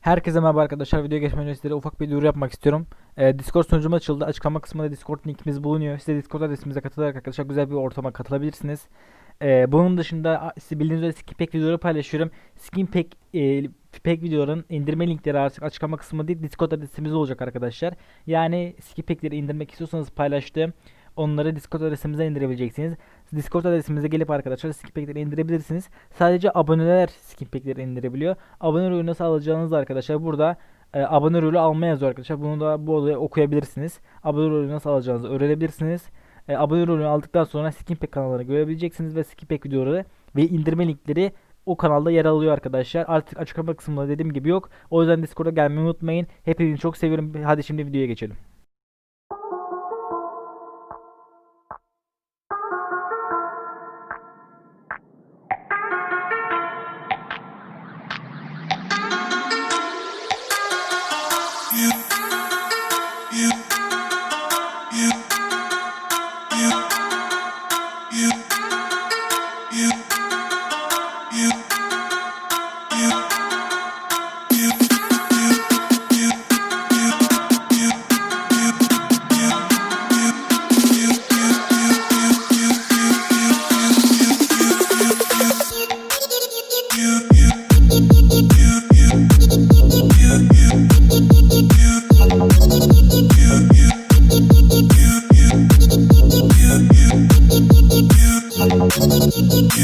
Herkese merhaba arkadaşlar. Video geçmeden önce sizlere ufak bir duyuru yapmak istiyorum. Ee, Discord sunucum açıldı. Açıklama kısmında Discord linkimiz bulunuyor. Siz de Discord adresimize katılarak arkadaşlar güzel bir ortama katılabilirsiniz. Ee, bunun dışında siz bildiğiniz üzere skin pack videoları paylaşıyorum. Skin pack, e, pack videoların indirme linkleri artık açıklama kısmında değil Discord adresimizde olacak arkadaşlar. Yani skin packleri indirmek istiyorsanız paylaştığım onları Discord adresimizden indirebileceksiniz. Discord adresimize gelip arkadaşlar skin packleri indirebilirsiniz. Sadece aboneler skin packleri indirebiliyor. Abone rolü nasıl alacağınızı arkadaşlar burada e, abone rolü alma yazıyor arkadaşlar. Bunu da bu olayı okuyabilirsiniz. Abone rolü nasıl alacağınızı öğrenebilirsiniz. E, abone rolünü aldıktan sonra skin pack kanallarını görebileceksiniz ve skin pack videoları ve indirme linkleri o kanalda yer alıyor arkadaşlar. Artık açıklama kısmında dediğim gibi yok. O yüzden Discord'a gelmeyi unutmayın. Hepinizi çok seviyorum. Hadi şimdi videoya geçelim. You Yeah.